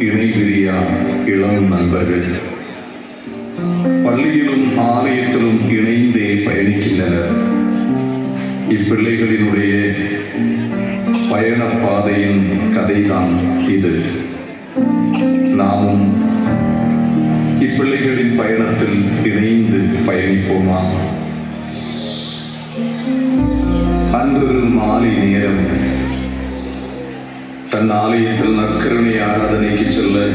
இணைபிரியா இளம் நண்பர்கள் பள்ளியிலும் ஆலயத்திலும் இணைந்தே பயணிக்கின்றனர். இப்பிள்ளைகளினுடைய பயணப்பாதையின் கதைதான் இது. நாமும் இப்பிள்ளைகளின் பயணத்தில் இணைந்து பயணிப்போமா? அன்று மாலை நேரம் தன் ஆலயத்தில் நற்கருணை ஆராதனைக்கு செல்ல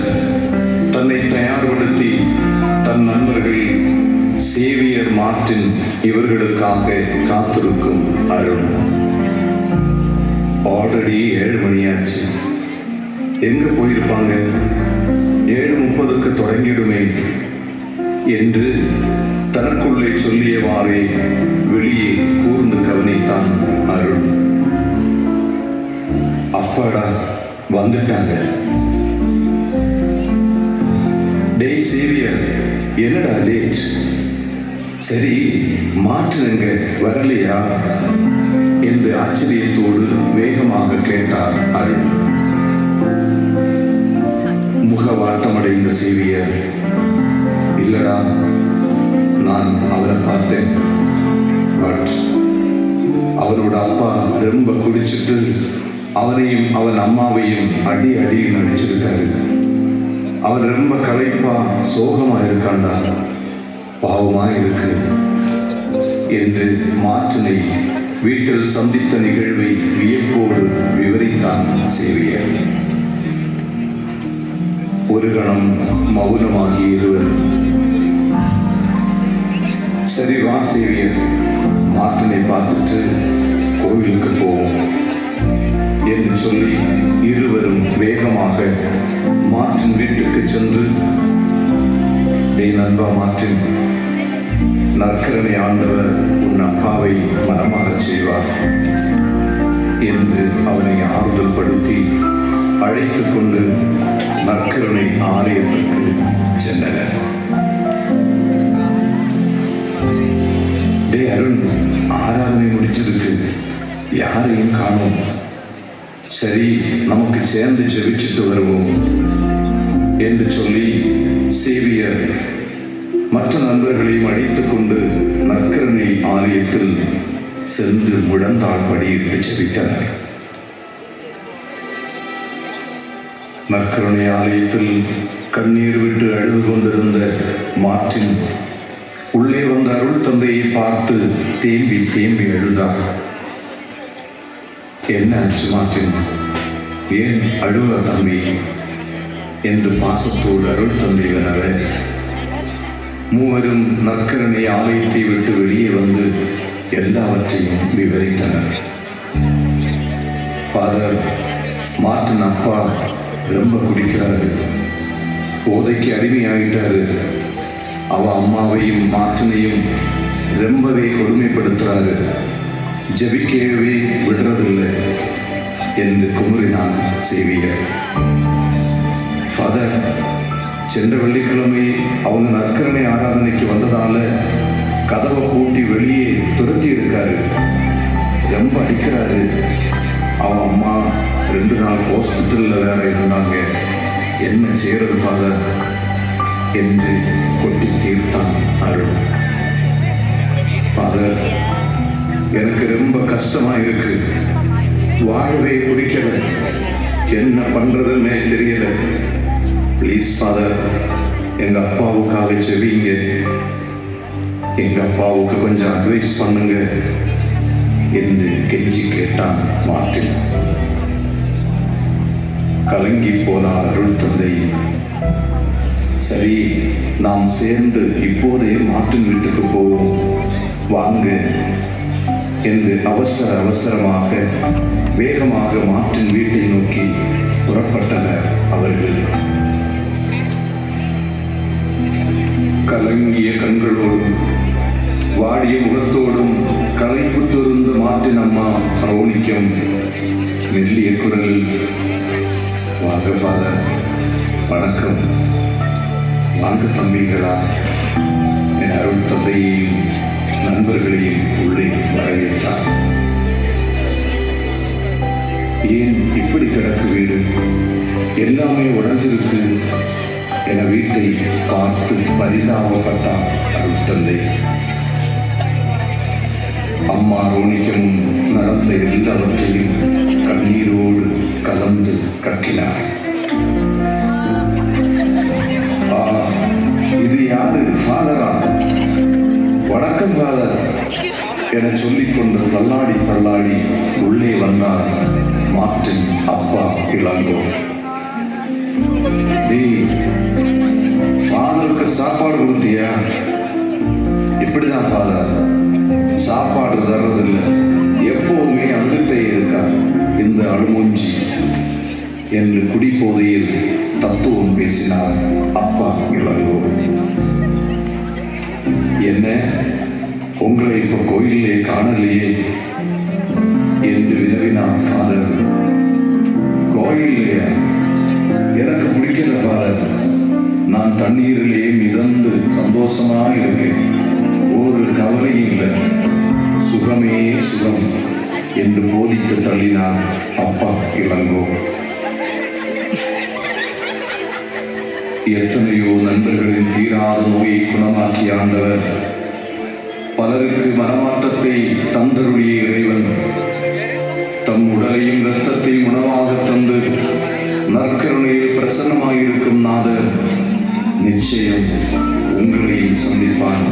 தன்னை தயார்படுத்தி தன் நண்பர்கள் சேவியர் மார்ட்டின் இவர்களுக்காக காத்திருக்கும் அருண். ஆல்ரெடி ஏழு மணியாச்சு. எங்க போயிருப்பாங்க? ஏழு முப்பதுக்கு தொடங்கிடுமே என்று தனக்குள்ளே சொல்லியவாறே வெளியே கூர்ந்து கவனித்தான். அப்பாடா வந்துட்டாங்க. டேய் சீரியல் என்னடா லேட் சரி மாற்றுங்க வரலையா? என்று ஆச்சரியத்தோடு வேகமாக கேட்டார் அருண் முகவாட்டமடைந்த சேவியர் இல்லடா நான் அவரை பார்த்தேன். பட் அவரோட அப்பா ரொம்ப குடிச்சிட்டு அவனையும் அவன் அம்மாவையும் அடி அடி நடிச்சிருக்காரு. அவன் ரொம்ப களைப்பா சோகமா இருக்காண்டா? பாவமா இருக்கு. என்று மாற்றினை வீட்டில் சந்தித்த நிகழ்வை வியப்போடு விவரித்தான் சேவியர். ஒரு கணம் மௌனமாகி இருவர். சரி வா சேவியர் மாற்றினை பார்த்துட்டு கோவிலுக்கு சொல்லி இருவரும் வேகமாக மாற்றின் வீட்டுக்கு சென்று டேய் நண்பா மாற்றின் நற்கரணை ஆண்டவர் உன் அப்பாவை மனமாகச் செய்வார் என்று அவனை ஆறுதல் படுத்தி அழைத்து கொண்டு நற்கருணை ஆலயத்திற்கு சென்றனர். டே அருண் ஆராதனை முடிச்சிருக்கு யாரையும் காணோம். சரி நமக்கு சேர்ந்து ஜெபிச்சுட்டு வருவோம் என்று சொல்லி சேவியர் மற்ற நண்பர்களையும் அழைத்துக் கொண்டு நற்கருணை ஆலயத்தில் சென்று முழந்தால் படியிட்டு ஜெபித்தனர். நற்கருணை ஆலயத்தில் கண்ணீர் விட்டு அழுது கொண்டிருந்த மார்ட்டின் உள்ளே வந்த அருள் தந்தையை பார்த்து தேம்பி தேம்பி அழுதார். என்ன ஆச்சு மார்ட்டின் ஏன் அழுவ தம்பி? என்று பாசத்தோடு அருள் தந்தை மூவரும் நற்கரணை ஆலயத்தை விட்டு வெளியே வந்து எல்லாவற்றையும் விவரித்தனர். ஃபாதர் மார்ட்டின் அப்பா ரொம்ப குடிக்கிறாரு. போதைக்கு அடிமையாகிட்டாரு அவ அம்மாவையும் மாற்றினையும் ரொம்பவே கொடுமைப்படுத்துறாரு. ஜெபிக்கவே விடுறதில்லை. என்று குமுறினான் சேவியர் ஃபாதர் சென்ற வெள்ளிக்கிழமை அவங்க நற்கரணை ஆராதனைக்கு வந்ததால கதவை பூட்டி வெளியே துரத்தி இருக்காரு ரொம்ப அடிக்கிறாரு. அவன் அம்மா ரெண்டு நாள் ஹாஸ்பிட்டலில் வேற இருந்தாங்க. என்ன செய்யறது ஃபாதர் என்று கொட்டி தீர்த்தான் அருள். ஃபாதர் எனக்கு ரொம்ப கஷ்டமா இருக்கு வாழவே பிடிக்கல. என்ன பண்றதுன்னே தெரியல. ப்ளீஸ் ஃபாதர் எங்க அப்பாவுக்காக செவிங்க. எங்க அப்பாவுக்கு கொஞ்சம் அட்வைஸ் பண்ணுங்க. என்று கெஞ்சி கேட்டான் மார்ட்டின். கலங்கி போனார் அருள் தந்தை. சரி நாம் சேர்ந்து இப்போதே மார்ட்டின் வீட்டுக்கு போவோம். வாங்க. என்று அவசர அவசரமாக வேகமாக மாற்றின் வீட்டை நோக்கி புறப்பட்டனர் அவர்கள். கலங்கிய கண்களோடும் வாடிய முகத்தோடும் களைப்புற்றிருந்த மாற்றின் அம்மா ரோணிக்கம் மெல்லிய குரலில் வாங்க ஃபாதர் வணக்கம். வாங்க தம்பிகளா. என் அருள் தந்தையையும் நண்பர்களையும் உள்ளே வரவேற்றார். ஏன் இப்படி கிடக்கு வீடு? எல்லாமே உடைஞ்சிருக்கு என வீட்டை பார்த்து பரிதாபப்பட்டார் அருட்தந்தை. அம்மா ரோணிக்கமும் நடந்த எல்லாவற்றையும் கண்ணீரோடு கலந்து கக்கினார். என சொல்லிக்கொண்டு தள்ளாடி தள்ளாடி உள்ளே வந்தார் மார்ட்டின் அப்பா இளங்கோ. ஃபாதருக்கு சாப்பாடு கொடுத்தியா? இப்படிதான் ஃபாதர் சாப்பாடு தர்றதில்ல. எப்பவுமே அழுதுகிட்டே இருக்கா இந்த அழுமூஞ்சி. என்று குடிபோதையில் தத்துவம் பேசினார் அப்பா இளங்கோ. என்ன? உங்களை இப்ப கோயிலே காணலையே. என்று வினவினான் ஃபாதர் கோயிலே எனக்கு பிடிக்கிற ஃபாதர் நான் தண்ணீரிலே மிதந்து சந்தோஷமாக இருக்கேன். ஒரு கவலையும் இல்லை. சுகமே சுகம் என்று போதித்து தள்ளினார் அப்பா இளங்கோ. எத்தனையோ நண்பர்களின் தீராத நோயை குணமாக்கிய ஆண்டவர் பலருக்கு மனமாற்றத்தை தந்தருடைய இறைவன். தம் உடலையும் இரத்தத்தையும் உணவாக தந்து நற்கருணையில் பிரசன்னமாயிருக்கும் நாதர் நிச்சயம் உங்களையும் சந்திப்பான்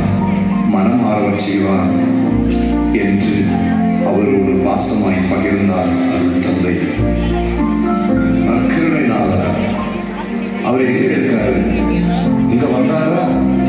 மனமாறவச் செய்வான் என்று அவரோடு பாசமாய் பகிர்ந்தார் அருள் தந்தை. நற்கருணை நாதர் அவர் எங்க இருக்காரு.